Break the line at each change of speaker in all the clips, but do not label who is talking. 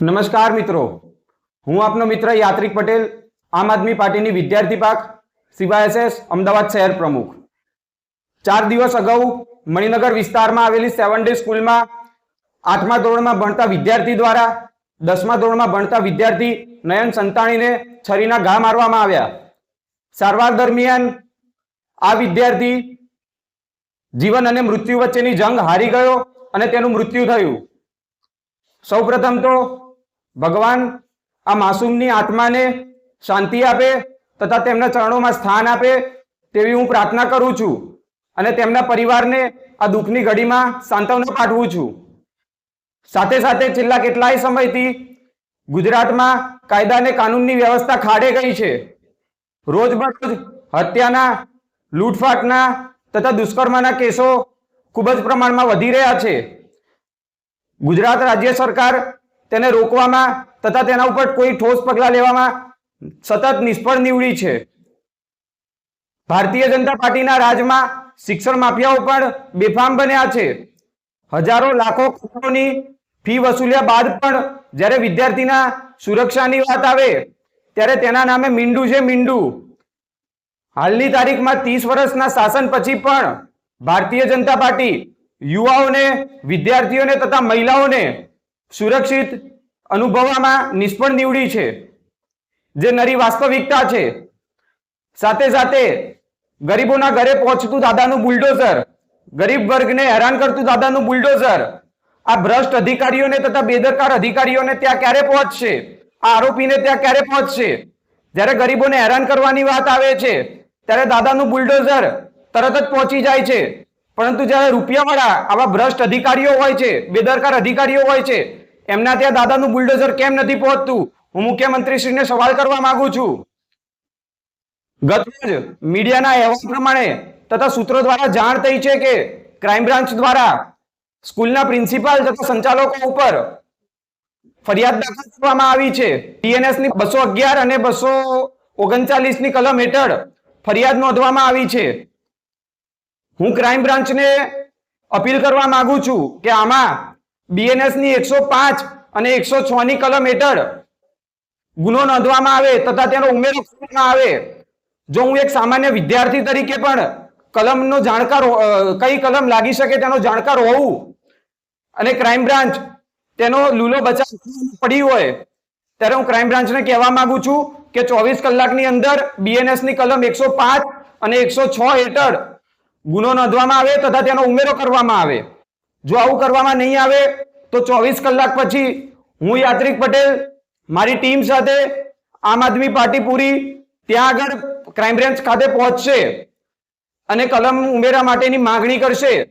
નમસ્કાર મિત્રો. હું આપનો મિત્ર યાત્રિક પટેલ, આમ આદમી પાર્ટીની વિદ્યાર્થી પાક, સીવાયએસએસ, અમદાવાદ શહેર પ્રમુખ. ચાર દિવસ અગાઉ મણિનગર વિસ્તારમાં આવેલી સેવન ડે સ્કૂલમાં આઠમા ધોરણમાં ભણતા વિદ્યાર્થી દ્વારા, દસમા ધોરણમાં ભણતા વિદ્યાર્થી નયન સંતાણીને છરીના ઘા મારવામાં આવ્યા. સારવાર દરમિયાન આ વિદ્યાર્થી જીવન અને મૃત્યુ વચ્ચેની જંગ હારી ગયો અને તેનું મૃત્યુ થયું. સૌપ્રથમ તો ભગવાન આ માસૂમની આત્માને શાંતિ આપે તથા તેમના ચરણોમાં સ્થાન આપે તેવી હું પ્રાર્થના કરું છું અને તેમના પરિવારને આ દુઃખની ઘડીમાં સાંત્વના પાઠવું છું. સાથે સાથે છેલ્લા કેટલાય સમયથી ગુજરાતમાં કાયદા અને કાનૂનની વ્યવસ્થા ખાડે ગઈ છે. રોજબરોજ હત્યાના, લૂંટફાટના તથા દુષ્કર્મના કેસો ખૂબ જ પ્રમાણમાં વધી રહ્યા છે. ગુજરાત રાજ્ય સરકાર તેને રોકવામાં તથા તેના ઉપર કોઈ ઠોસ પગલાં લેવામાં સતત નિષ્ફળ નીવડી છે. ભારતીય જનતા પાર્ટીના રાજમાં શિક્ષણ માફિયાઓ પણ બેફામ બન્યા છે. હજારો લાખો કરોડોની ફી વસૂલ્યા બાદ પણ જ્યારે વિદ્યાર્થીના સુરક્ષાની વાત આવે ત્યારે તેના નામે મીંડું છે મીંડું. હાલની તારીખમાં ત્રીસ વર્ષના શાસન પછી પણ ભારતીય જનતા પાર્ટી યુવાઓને, વિદ્યાર્થીઓને તથા મહિલાઓને સુરક્ષિત અનુભવવામાં નિષ્ફળ નીવડી છે. જે નરી વાસ્તવિકતા છે. સાથે સાથે ગરીબોના ઘરે પહોંચતું દાદાનું બુલડોઝર, ગરીબ વર્ગને હેરાન કરતું દાદાનું બુલડોઝર, આ ભ્રષ્ટ અધિકારીઓને તથા બેદરકાર અધિકારીઓને ત્યાં ક્યારે પહોંચશે? આ આરોપીને ત્યાં ક્યારે પહોંચશે? જ્યારે ગરીબોને હેરાન કરવાની વાત આવે છે, ત્યારે દાદાનું બુલડોઝર તરત જ પહોંચી જાય છે. પરંતુ જ્યારે રૂપિયાવાળા આવા ભ્રષ્ટ અધિકારીઓ હોય છે, બેદરકાર અધિકારીઓ હોય છે, એમના ત્યાં દાદાનું બુલડોઝર કેમ નથી પહોંચતું? હું મુખ્યમંત્રીશ્રીને સવાલ કરવા માંગુ છું. ગતરોજ મીડિયાના અહેવાલ પ્રમાણે તથા સૂત્રો દ્વારા જાણ થઈ છે કે ક્રાઇમ બ્રાન્ચ દ્વારા સ્કૂલના પ્રિન્સિપાલ તથા સંચાલકો ઉપર ફરિયાદ દાખલ કરવામાં આવી છે. ટીએનએસની બસો અગિયાર અને બસો ઓગણચાલીસની કલમ હેઠળ ફરિયાદ નોંધવામાં આવી છે. હું ક્રાઇમ બ્રાન્ચને અપીલ કરવા માંગુ છું કે આમાં બીએનએસની એકસો પાંચ અને એકસો છ ની કલમ હેઠળ ગુનો નોંધવામાં આવે તથા તેનો ઉમેરો કરવામાં આવે. જો હું એક સામાન્ય વિદ્યાર્થી તરીકે પણ કલમનો જાણકાર કઈ કલમ લાગી શકે તેનો જાણકાર હોવું અને ક્રાઇમ બ્રાન્ચ તેનો લૂલો બચાવ પડી હોય, ત્યારે હું ક્રાઇમ બ્રાન્ચને કહેવા માંગુ છું કે ચોવીસ કલાકની અંદર બીએનએસની કલમ એકસો પાંચ અને એકસો છ હેઠળ ગુનો નોંધવામાં આવે તથા તેનો ઉમેરો કરવામાં આવે. જો આવું કરવામાં નહીં આવે, તો ચોવીસ કલાક પછી હું યાત્રિક પટેલ, મારી ટીમ સાથે આમ આદમી પાર્ટી પૂરી ત્યાં આગળ ક્રાઇમ બ્રાન્ચ ખાતે પહોંચશે અને કલમ ઉમેરા માટેની માંગણી કરશે.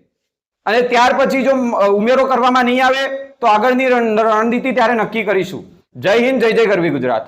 અને ત્યાર પછી જો ઉમેરો કરવામાં નહીં આવે, તો આગળની રણ- રણનીતિ ત્યારે નક્કી કરીશું. જય હિન્દ, જય જય ગરવી ગુજરાત.